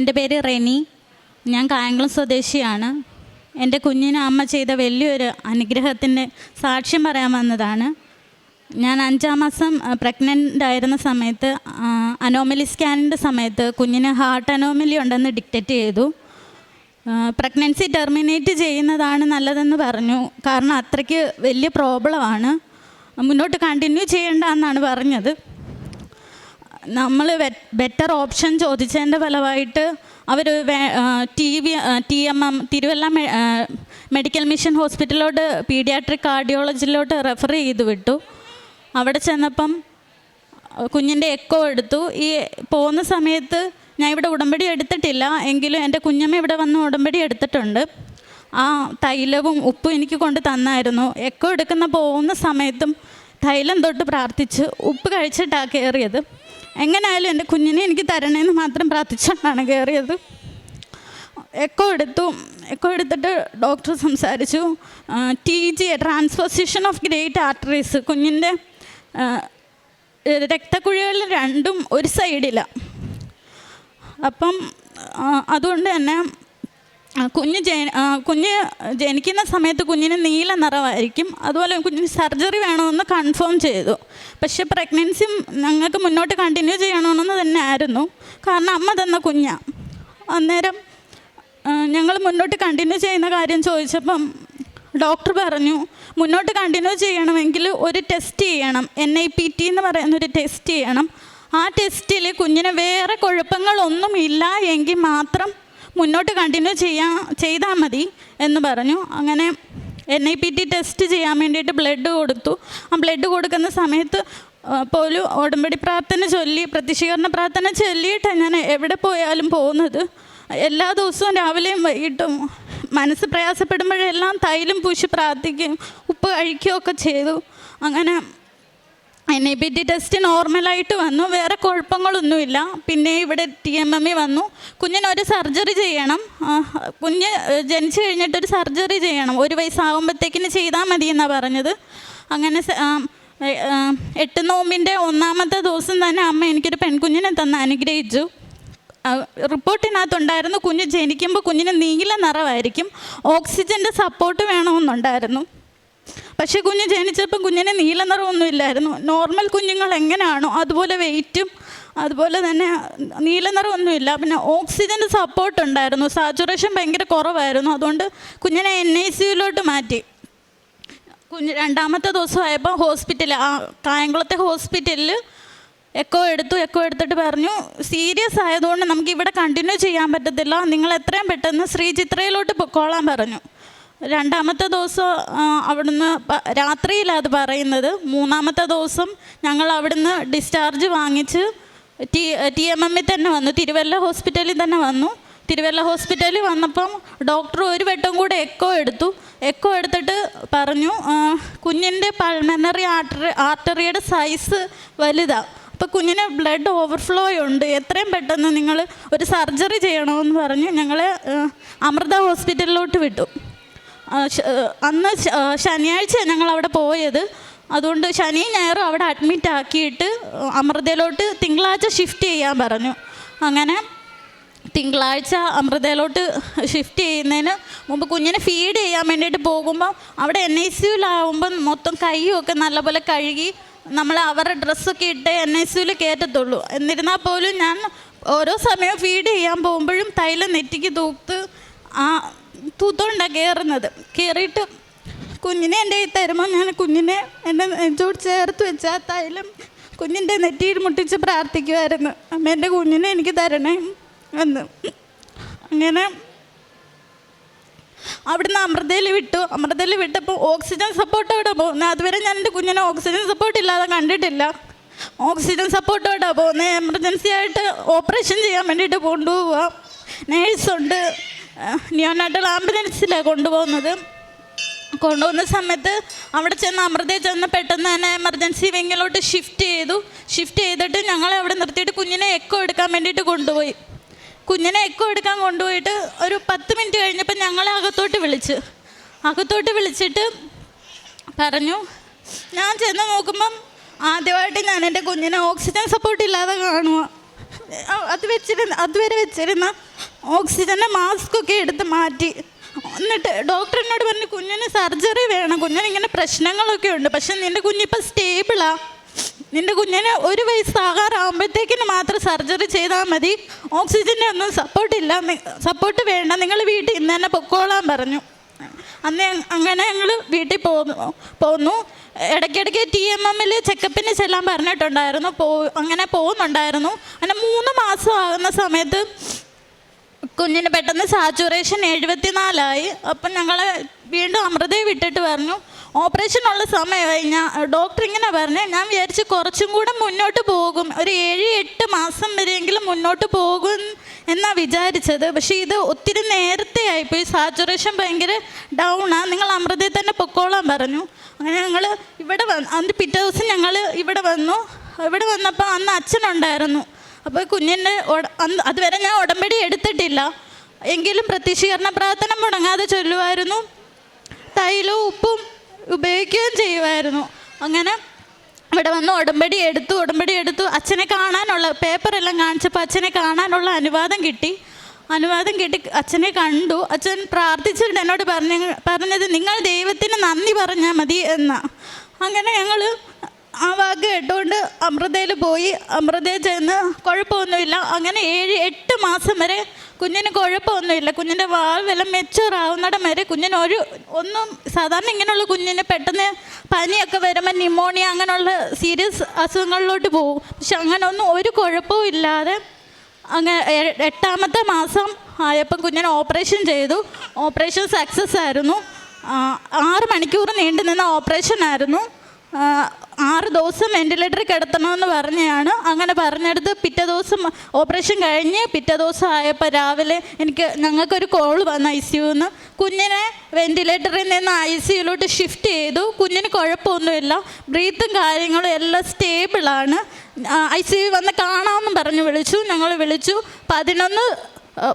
എന്റെ പേര് റെനി. ഞാൻ കായംകുളം സ്വദേശിയാണ്. എന്റെ കുഞ്ഞിന് അമ്മ ചെയ്ത വലിയൊരു അനുഗ്രഹത്തിന്റെ സാക്ഷ്യം പറയാൻ വന്നതാണ്. ഞാൻ അഞ്ചാം മാസം പ്രഗ്നന്റ് ആയിരുന്ന സമയത്ത് അനോമലി സ്കാനിന്റെ സമയത്ത് കുഞ്ഞിന് ഹാർട്ട് അനോമലി ഉണ്ടെന്ന് ഡിക്റ്റേറ്റ് ചെയ്തു. പ്രഗ്നൻസി ടെർമിനേറ്റ് ചെയ്യുന്നതാണ് നല്ലതെന്ന് പറഞ്ഞു. കാരണം അത്രയ്ക്ക് വലിയ പ്രോബ്ലമാണ് മുന്നോട്ട് കണ്ടിന്യൂ ചെയ്യേണ്ട എന്നാണ് പറഞ്ഞത്. നമ്മൾ ബെറ്റർ ഓപ്ഷൻ ചോദിച്ചതിന്റെ ഫലമായിട്ട് അവർ T V T M M Thiruvalla medical mission ഹോസ്പിറ്റലിലോട്ട് paediatric കാർഡിയോളജിയിലോട്ട് റെഫർ ചെയ്ത് വിട്ടു. അവിടെ ചെന്നപ്പം കുഞ്ഞിന്റെ എക്കോ എടുത്തു. ഈ പോകുന്ന സമയത്ത് ഞാൻ ഇവിടെ ഉടമ്പടി എടുത്തിട്ടില്ല എങ്കിലും എന്റെ കുഞ്ഞമ്മ ഇവിടെ വന്ന് ഉടമ്പടി എടുത്തിട്ടുണ്ട്. ആ തൈലവും ഉപ്പും എനിക്ക് കൊണ്ട് തന്നായിരുന്നു. എക്കോ എടുക്കുന്ന പോകുന്ന സമയത്തും തൈലം തൊട്ട് പ്രാർത്ഥിച്ച് ഉപ്പ് കഴിച്ചിട്ടാണ് കയറിയത്. എങ്ങനെയായാലും എന്റെ കുഞ്ഞിനെ എനിക്ക് തരണേന്ന് മാത്രം പ്രാർത്ഥിച്ചുകൊണ്ടാണ് കയറിയത്. എക്കോ എടുത്തു. എക്കോ എടുത്തിട്ട് ഡോക്ടർ സംസാരിച്ചു. T G transposition of great arteries കുഞ്ഞിന്റെ രക്തക്കുഴികളിൽ രണ്ടും ഒരു സൈഡിലാണ് അപ്പം അതുകൊണ്ട് തന്നെ കുഞ്ഞ് ജന കുഞ്ഞ് ജനിക്കുന്ന സമയത്ത് കുഞ്ഞിന് നീല നിറമായിരിക്കും. അതുപോലെ കുഞ്ഞിന് സർജറി വേണമെന്ന് കൺഫേം ചെയ്തു. പക്ഷേ പ്രഗ്നൻസി ഞങ്ങൾക്ക് മുന്നോട്ട് കണ്ടിന്യൂ ചെയ്യണമെന്ന് തന്നെ ആയിരുന്നു. കാരണം അമ്മ തന്ന കുഞ്ഞാണ് അന്നേരം ഞങ്ങൾ മുന്നോട്ട് കണ്ടിന്യൂ ചെയ്യുന്ന കാര്യം ചോദിച്ചപ്പം ഡോക്ടർ പറഞ്ഞു മുന്നോട്ട് കണ്ടിന്യൂ ചെയ്യണമെങ്കിൽ ഒരു ടെസ്റ്റ് ചെയ്യണം. എൻ ഐ പി ടി എന്ന് പറയുന്ന ഒരു ടെസ്റ്റ് ചെയ്യണം. ആ ടെസ്റ്റിൽ കുഞ്ഞിന് വേറെ കുഴപ്പങ്ങളൊന്നും ഇല്ല എങ്കിൽ മാത്രം മുന്നോട്ട് കണ്ടിന്യൂ ചെയ്യാ ചെയ്താൽ മതി എന്ന് പറഞ്ഞു. അങ്ങനെ N I P T test ചെയ്യാൻ വേണ്ടിയിട്ട് ബ്ലഡ് കൊടുത്തു. ആ ബ്ലഡ് കൊടുക്കുന്ന സമയത്ത് പോലും ഉടമ്പടി പ്രാർത്ഥന ചൊല്ലി പ്രതിഷീകരണ പ്രാർത്ഥന ചൊല്ലിയിട്ടാണ് ഞാൻ എവിടെ പോയാലും പോകുന്നത്. എല്ലാ ദിവസവും രാവിലെയും വൈകിട്ടും മനസ്സ് പ്രയാസപ്പെടുമ്പോഴെല്ലാം തൈലും പൂശി പ്രാർത്ഥിക്കുകയും ഉപ്പ് കഴിക്കുകയൊക്കെ ചെയ്തു. അങ്ങനെ എൻ ബി ഡി ടെസ്റ്റ് നോർമലായിട്ട് വന്നു. വേറെ കുഴപ്പങ്ങളൊന്നുമില്ല. പിന്നെ ഇവിടെ ടി എം എം ഇ വന്നു. കുഞ്ഞിനൊരു സർജറി ചെയ്യണം. കുഞ്ഞ് ജനിച്ചു കഴിഞ്ഞിട്ടൊരു സർജറി ചെയ്യണം. ഒരു വയസ്സാകുമ്പോഴത്തേക്കിന് ചെയ്താൽ മതി എന്നാണ് പറഞ്ഞത്. അങ്ങനെ എട്ട് നോമ്പിന്റെ ഒന്നാമത്തെ ദിവസം തന്നെ അമ്മ എനിക്കൊരു പെൺകുഞ്ഞിനെ തന്ന് അനുഗ്രഹിച്ചു. റിപ്പോർട്ടിനകത്തുണ്ടായിരുന്നു കുഞ്ഞ് ജനിക്കുമ്പോൾ കുഞ്ഞിന് നീല നിറമായിരിക്കും. ഓക്സിജന്റെ സപ്പോർട്ട് വേണമെന്നുണ്ടായിരുന്നു. പക്ഷേ കുഞ്ഞ് ജനിച്ചപ്പോൾ കുഞ്ഞിന് നീല നിറമൊന്നും ഇല്ലായിരുന്നു നോർമൽ കുഞ്ഞുങ്ങൾ എങ്ങനെയാണോ അതുപോലെ വെയിറ്റും അതുപോലെ തന്നെ നീല നിറമൊന്നുമില്ല. പിന്നെ ഓക്സിജന്റെ സപ്പോർട്ട് ഉണ്ടായിരുന്നു. സാച്ചുറേഷൻ ഭയങ്കര കുറവായിരുന്നു. അതുകൊണ്ട് കുഞ്ഞിനെ എൻ ഐ സിയിലോട്ട് മാറ്റി. കുഞ്ഞ് രണ്ടാമത്തെ ദിവസമായപ്പോൾ ഹോസ്പിറ്റൽ ആ കായംകുളത്തെ ഹോസ്പിറ്റലിൽ എക്കോ എടുത്തു എക്കോ എടുത്തിട്ട് പറഞ്ഞു സീരിയസ് ആയതുകൊണ്ട് നമുക്ക് ഇവിടെ കണ്ടിന്യൂ ചെയ്യാൻ പറ്റത്തില്ല. നിങ്ങൾ എത്രയും പെട്ടെന്ന് ശ്രീചിത്രയിലോട്ട് പൊക്കോളാൻ പറഞ്ഞു. രണ്ടാമത്തെ ദിവസം അവിടുന്ന് രാത്രിയിലാണ് അത് പറയുന്നത്. മൂന്നാമത്തെ ദിവസം ഞങ്ങൾ അവിടുന്ന് ഡിസ്ചാർജ് വാങ്ങിച്ച് ടി ടി എം എമ്മിൽ തന്നെ വന്നു. തിരുവല്ല ഹോസ്പിറ്റലിൽ തന്നെ വന്നു. തിരുവല്ല ഹോസ്പിറ്റലിൽ വന്നപ്പം ഡോക്ടർ ഒരു വട്ടം കൂടെ എക്കോ എടുത്തു. എക്കോ എടുത്തിട്ട് പറഞ്ഞു കുഞ്ഞിന്റെ പൾമനറി ആർട്ടറി ആർട്ടറിയുടെ സൈസ് വലുതാണ് അപ്പോൾ കുഞ്ഞിന് ബ്ലഡ് ഓവർഫ്ലോ ഉണ്ട്. എത്രയും പെട്ടെന്ന് നിങ്ങൾ ഒരു സർജറി ചെയ്യണമെന്ന് പറഞ്ഞ് ഞങ്ങളെ അമൃത ഹോസ്പിറ്റലിലോട്ട് വിട്ടു. അന്ന് ശനിയാഴ്ച ഞങ്ങൾ അവിടെ പോയത്. അതുകൊണ്ട് ശനിയും ഞായറും അവിടെ അഡ്മിറ്റ് ആക്കിയിട്ട് അമൃതയിലോട്ട് തിങ്കളാഴ്ച ഷിഫ്റ്റ് ചെയ്യാൻ പറഞ്ഞു. അങ്ങനെ തിങ്കളാഴ്ച അമൃതയിലോട്ട് ഷിഫ്റ്റ് ചെയ്യുന്നതിന് മുമ്പ് കുഞ്ഞിനെ ഫീഡ് ചെയ്യാൻ വേണ്ടിയിട്ട് പോകുമ്പോൾ അവിടെ എൻ ഐ സിയുലാവുമ്പം മൊത്തം കൈയും നല്ലപോലെ കഴുകി നമ്മൾ അവരുടെ ഡ്രസ്സൊക്കെ ഇട്ട് എൻ ഐ സിയിൽ കയറ്റത്തുള്ളൂ. എന്നിരുന്നാൽ പോലും ഞാൻ ഓരോ സമയം ഫീഡ് ചെയ്യാൻ പോകുമ്പോഴും തൈലം നെറ്റിക്ക് തൂത്ത് ആ തൂത്തോണ്ടാണ് കയറുന്നത് കയറിയിട്ട് കുഞ്ഞിനെ എന്റെ കയ്യിൽ തരുമ്പോൾ ഞാൻ കുഞ്ഞിനെ എന്റെ നെഞ്ചോട് ചേർത്ത് വെച്ചാൽ തൈലം കുഞ്ഞിന്റെ നെറ്റിയിൽ മുട്ടിച്ച് പ്രാർത്ഥിക്കുമായിരുന്നു അമ്മ എന്റെ കുഞ്ഞിനെ എനിക്ക് തരണേ എന്ന്. അങ്ങനെ അവിടുന്ന് അമൃതയിൽ വിട്ടു. അമൃതയിൽ വിട്ടപ്പോൾ ഓക്സിജൻ സപ്പോർട്ടോടെ പോകുന്നത് അതുവരെ ഞാൻ എന്റെ കുഞ്ഞിനെ ഓക്സിജൻ സപ്പോർട്ട് ഇല്ലാതെ കണ്ടിട്ടില്ല. ഓക്സിജൻ സപ്പോർട്ടോടെ പോകുന്നത് എമർജൻസി ആയിട്ട് ഓപ്പറേഷൻ ചെയ്യാൻ വേണ്ടിയിട്ട് കൊണ്ടുപോവുക നേഴ്സുണ്ട്. നിയോനാട്ടൽ ആംബുലൻസിലാണ് കൊണ്ടുപോകുന്നത്. കൊണ്ടുപോകുന്ന സമയത്ത് അവിടെ ചെന്ന് അമൃതയിൽ ചെന്ന് പെട്ടെന്ന് തന്നെ എമർജൻസി വിങ്ങിലോട്ട് ഷിഫ്റ്റ് ചെയ്തു. ഷിഫ്റ്റ് ചെയ്തിട്ട് ഞങ്ങളെ അവിടെ നിർത്തിയിട്ട് കുഞ്ഞിനെ എക്കോ എടുക്കാൻ വേണ്ടിയിട്ട് കൊണ്ടുപോയി. കുഞ്ഞിനെ എക്കോ എടുക്കാൻ കൊണ്ടുപോയിട്ട് ഒരു പത്ത് മിനിറ്റ് കഴിഞ്ഞപ്പോൾ ഞങ്ങളെ അകത്തോട്ട് വിളിച്ച്. അകത്തോട്ട് വിളിച്ചിട്ട് പറഞ്ഞു ഞാൻ ചെന്ന് നോക്കുമ്പം ആദ്യമായിട്ട് ഞാൻ എന്റെ കുഞ്ഞിനെ ഓക്സിജൻ സപ്പോർട്ട് ഇല്ലാതെ കാണുക അത് വെച്ചിരുന്ന അതുവരെ വെച്ചിരുന്ന ഓക്സിജന്റെ മാസ്ക് ഒക്കെ എടുത്ത് മാറ്റി. എന്നിട്ട് ഡോക്ടറിനോട് പറഞ്ഞു കുഞ്ഞിന് സർജറി വേണം. കുഞ്ഞിന് ഇങ്ങനെ പ്രശ്നങ്ങളൊക്കെ ഉണ്ട്. പക്ഷെ നിന്റെ കുഞ്ഞിപ്പോൾ സ്റ്റേബിളാ നിന്റെ കുഞ്ഞിന് ഒരു വയസ്സാകാറാകുമ്പോഴത്തേക്കിന് മാത്രം സർജറി ചെയ്താൽ മതി. ഓക്സിജന്റെ ഒന്നും സപ്പോർട്ടില്ല സപ്പോർട്ട് വേണ്ട. നിങ്ങൾ വീട്ടിൽ ഇന്ന് തന്നെ പൊക്കോളാൻ പറഞ്ഞു. അന്ന് അങ്ങനെ ഞങ്ങൾ വീട്ടിൽ പോന്നു പോന്നു. ഇടയ്ക്കിടയ്ക്ക് ടി എം എമ്മിൽ ചെക്കപ്പിന് ചെല്ലാൻ പറഞ്ഞിട്ടുണ്ടായിരുന്നു. പോ അങ്ങനെ പോകുന്നുണ്ടായിരുന്നു. അങ്ങനെ മൂന്ന് മാസം ആകുന്ന സമയത്ത് കുഞ്ഞിന് പെട്ടെന്ന് സാച്ചുറേഷൻ എഴുപത്തിനാലായി. അപ്പം ഞങ്ങൾ വീണ്ടും അമൃതയെ വിട്ടിട്ട് പറഞ്ഞു ഓപ്പറേഷൻ ഉള്ള സമയമായി ഞാൻ ഡോക്ടർ ഇങ്ങനെ പറഞ്ഞു ഞാൻ വിചാരിച്ച് കുറച്ചും കൂടെ മുന്നോട്ട് പോകും. ഒരു ഏഴ് എട്ട് മാസം വരെയെങ്കിലും മുന്നോട്ട് പോകും എന്നാണ് വിചാരിച്ചത്. പക്ഷേ ഇത് ഒത്തിരി നേരത്തെ ആയിപ്പോയി. സാച്ചുറേഷൻ ഭയങ്കര ഡൗണാണ് നിങ്ങൾ അമൃതയിൽ തന്നെ പൊക്കോളാൻ പറഞ്ഞു. അങ്ങനെ ഞങ്ങൾ ഇവിടെ വന്ന് അന്ന് പിറ്റേ ദിവസം ഞങ്ങൾ ഇവിടെ വന്നു. ഇവിടെ വന്നപ്പോൾ അന്ന് അച്ഛനുണ്ടായിരുന്നു. അപ്പോൾ കുഞ്ഞിന്റെ അന്ന് അതുവരെ ഞാൻ ഉടമ്പടി എടുത്തിട്ടില്ല. എങ്കിലും പ്രത്യക്ഷീകരണ പ്രാർത്ഥന മുടങ്ങാതെ ചൊല്ലുമായിരുന്നു തൈലവും ഉപ്പും ഉപയോഗിക്കുകയും ചെയ്യുമായിരുന്നു അങ്ങനെ ഇവിടെ വന്ന് ഉടമ്പടി എടുത്തു ഉടമ്പടി എടുത്തു. അച്ഛനെ കാണാനുള്ള പേപ്പറെല്ലാം കാണിച്ചപ്പോൾ അച്ഛനെ കാണാനുള്ള അനുവാദം കിട്ടി. അനുവാദം കിട്ടി അച്ഛനെ കണ്ടു. അച്ഛൻ പ്രാർത്ഥിച്ചിട്ട് എന്നോട് പറഞ്ഞ പറഞ്ഞത് നിങ്ങൾ ദൈവത്തിന് നന്ദി പറഞ്ഞാൽ മതി എന്നാ. അങ്ങനെ ഞങ്ങൾ ആ വാക്ക് കേട്ടുകൊണ്ട് അമൃതയിൽ പോയി. അമൃതയിൽ ചെന്ന് കുഴപ്പമൊന്നുമില്ല. അങ്ങനെ ഏഴ് എട്ട് മാസം വരെ കുഞ്ഞിന് കുഴപ്പമൊന്നുമില്ല. കുഞ്ഞിന്റെ വാൽവെല്ലാം മെച്ചൂറാവുന്നിടം വരെ കുഞ്ഞിന് ഒരു ഒന്നും സാധാരണ ഇങ്ങനെയുള്ള കുഞ്ഞിന് പെട്ടെന്ന് പനിയൊക്കെ വരുമ്പോൾ ന്യൂമോണിയ അങ്ങനെയുള്ള സീരിയസ് അസുഖങ്ങളിലോട്ട് പോകും. പക്ഷെ അങ്ങനെ ഒന്നും ഒരു കുഴപ്പവും ഇല്ലാതെ അങ്ങനെ എട്ടാമത്തെ മാസം ആയപ്പം കുഞ്ഞിന് ഓപ്പറേഷൻ ചെയ്തു. ഓപ്പറേഷൻ സക്സസ് ആയിരുന്നു. ആറ് മണിക്കൂർ നീണ്ടു നിന്ന ഓപ്പറേഷൻ ആയിരുന്നു. ആറ് ദിവസം വെന്റിലേറ്ററിൽ കിടത്തണമെന്ന് പറഞ്ഞതാണ് അങ്ങനെ പറഞ്ഞെടുത്ത് പിറ്റേ ദിവസം ഓപ്പറേഷൻ കഴിഞ്ഞ് പിറ്റേ ദിവസം ആയപ്പോൾ രാവിലെ എനിക്ക് ഞങ്ങൾക്കൊരു കോൾ വന്നു ഐ സിയുന്ന് കുഞ്ഞിനെ വെന്റിലേറ്ററിൽ നിന്ന് ഐ സിയുലോട്ട് ഷിഫ്റ്റ് ചെയ്തു. കുഞ്ഞിന് കുഴപ്പമൊന്നുമില്ല. ബ്രീത്തും കാര്യങ്ങളും എല്ലാം സ്റ്റേബിളാണ് ഐ സി യു വന്ന് കാണാമെന്ന് പറഞ്ഞു വിളിച്ചു. ഞങ്ങൾ വിളിച്ചു. പതിനൊന്ന്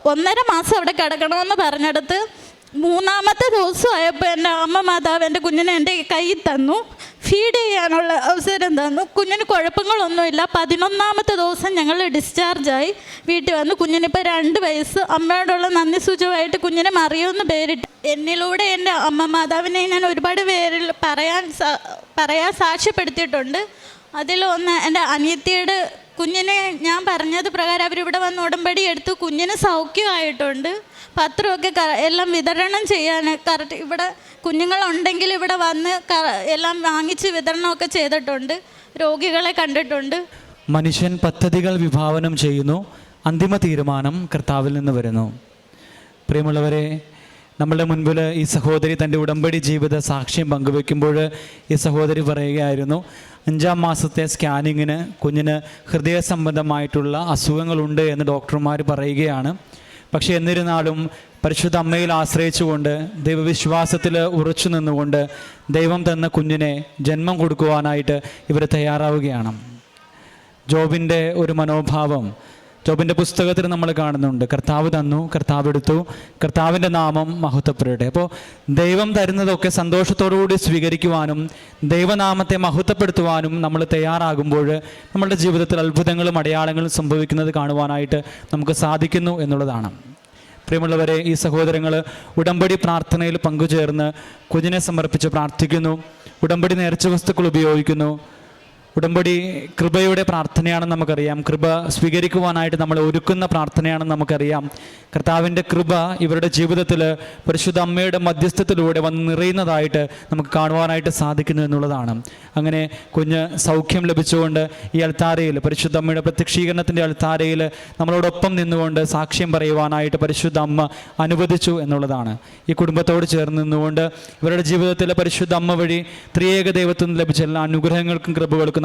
ഒന്നര മാസം അവിടെ കിടക്കണമെന്ന് പറഞ്ഞെടുത്ത്. മൂന്നാമത്തെ ദിവസമായപ്പോൾ എന്റെ അമ്മ മാതാവ് എന്റെ കുഞ്ഞിനെ എന്റെ കയ്യിൽ തന്നു. ഫീഡ് ചെയ്യാനുള്ള അവസരം തന്നു. കുഞ്ഞിന് കുഴപ്പങ്ങളൊന്നുമില്ല. പതിനൊന്നാമത്തെ ദിവസം ഞങ്ങൾ ഡിസ്ചാർജായി വീട്ടിൽ വന്നു. കുഞ്ഞിനിപ്പോൾ രണ്ട് വയസ്സ്. അമ്മയോടുള്ള നന്ദി സൂചകമായിട്ട് കുഞ്ഞിനെ മറിയുമെന്ന് പേരിട്ട് എന്നിലൂടെ എന്റെ അമ്മ മാതാവിനെ ഞാൻ ഒരുപാട് പേരിൽ പറയാൻ പറയാൻ സാക്ഷ്യപ്പെടുത്തിയിട്ടുണ്ട്. അതിലൊന്ന് എന്റെ അനിയത്തിയുടെ കുഞ്ഞിനെ ഞാൻ പറഞ്ഞത് പ്രകാരം അവരിവിടെ വന്ന് ഉടമ്പടി എടുത്തു കുഞ്ഞിന് സൗഖ്യമായിട്ടുണ്ട്. പത്രമൊക്കെ എല്ലാം വിതരണം ചെയ്യാൻ കറക്റ്റ് ഇവിടെ കുഞ്ഞുങ്ങളുണ്ടെങ്കിൽ ഇവിടെ വന്ന് എല്ലാം വാങ്ങിച്ച് വിതരണമൊക്കെ ചെയ്തിട്ടുണ്ട്. രോഗികളെ കണ്ടിട്ടുണ്ട്. മനുഷ്യൻ പദ്ധതികൾ വിഭാവനം ചെയ്യുന്നു. അന്തിമ തീരുമാനം കർത്താവിൽ നിന്ന് വരുന്നു. പ്രിയമുള്ളവരെ നമ്മളുടെ മുൻപിൽ ഈ സഹോദരി തന്റെ ഉടമ്പടി ജീവിത സാക്ഷ്യം പങ്കുവെക്കുമ്പോൾ ഈ സഹോദരി പറയുകയായിരുന്നു അഞ്ചാം മാസത്തെ സ്കാനിങ്ങിന് കുഞ്ഞിന് ഹൃദയ സംബന്ധമായിട്ടുള്ള അസുഖങ്ങളുണ്ട് എന്ന് ഡോക്ടർമാർ പറയുകയാണ്. പക്ഷേ എന്നിരുന്നാലും പരിശുദ്ധ അമ്മയിൽ ആശ്രയിച്ചുകൊണ്ട് ദൈവവിശ്വാസത്തിൽ ഉറച്ചു നിന്നുകൊണ്ട് ദൈവം തന്ന കുഞ്ഞിനെ ജന്മം കൊടുക്കുവാനായിട്ട് ഇവർ തയ്യാറാവുകയാണ്. ജോബിന്റെ ഒരു മനോഭാവം ജോബിന്റെ പുസ്തകത്തിൽ നമ്മൾ കാണുന്നുണ്ട്. കർത്താവ് തന്നു കർത്താവ് എടുത്തു. കർത്താവിന്റെ നാമം മഹത്വപ്പെടട്ടെ. അപ്പോൾ ദൈവം തരുന്നതൊക്കെ സന്തോഷത്തോടുകൂടി സ്വീകരിക്കുവാനും ദൈവനാമത്തെ മഹത്വപ്പെടുത്തുവാനും നമ്മൾ തയ്യാറാകുമ്പോൾ നമ്മളുടെ ജീവിതത്തിൽ അത്ഭുതങ്ങളും അടയാളങ്ങളും സംഭവിക്കുന്നത് കാണുവാനായിട്ട് നമുക്ക് സാധിക്കുന്നു എന്നുള്ളതാണ്. പ്രിയമുള്ളവരെ ഈ സഹോദരങ്ങൾ ഉടമ്പടി പ്രാർത്ഥനയിൽ പങ്കുചേർന്ന് കുഞ്ഞിനെ സമർപ്പിച്ച് പ്രാർത്ഥിക്കുന്നു. ഉടമ്പടി നേർച്ച വസ്തുക്കൾ ഉപയോഗിക്കുന്നു. ഉടമ്പടി കൃപയുടെ പ്രാർത്ഥനയാണെന്ന് നമുക്കറിയാം. കൃപ സ്വീകരിക്കുവാനായിട്ട് നമ്മൾ ഒരുക്കുന്ന പ്രാർത്ഥനയാണെന്ന് നമുക്കറിയാം. കർത്താവിന്റെ കൃപ ഇവരുടെ ജീവിതത്തിൽ പരിശുദ്ധ അമ്മയുടെ മധ്യസ്ഥത്തിലൂടെ വന്ന് നിറയുന്നതായിട്ട് നമുക്ക് കാണുവാനായിട്ട് സാധിക്കുന്നു എന്നുള്ളതാണ്. അങ്ങനെ കുഞ്ഞ് സൗഖ്യം ലഭിച്ചുകൊണ്ട് ഈ അൽത്താരയിൽ പരിശുദ്ധ അമ്മയുടെ പ്രത്യക്ഷീകരണത്തിന്റെ അൽത്താരയിൽ നമ്മളോടൊപ്പം നിന്നുകൊണ്ട് സാക്ഷ്യം പറയുവാനായിട്ട് പരിശുദ്ധ അമ്മ അനുവദിച്ചു എന്നുള്ളതാണ്. ഈ കുടുംബത്തോട് ചേർന്ന് നിന്നുകൊണ്ട് ഇവരുടെ ജീവിതത്തിലെ പരിശുദ്ധ അമ്മ വഴി ത്രിയേക ദൈവത്തിൽ നിന്ന് ലഭിച്ച എല്ലാ അനുഗ്രഹങ്ങൾക്കും കൃപകൾക്കും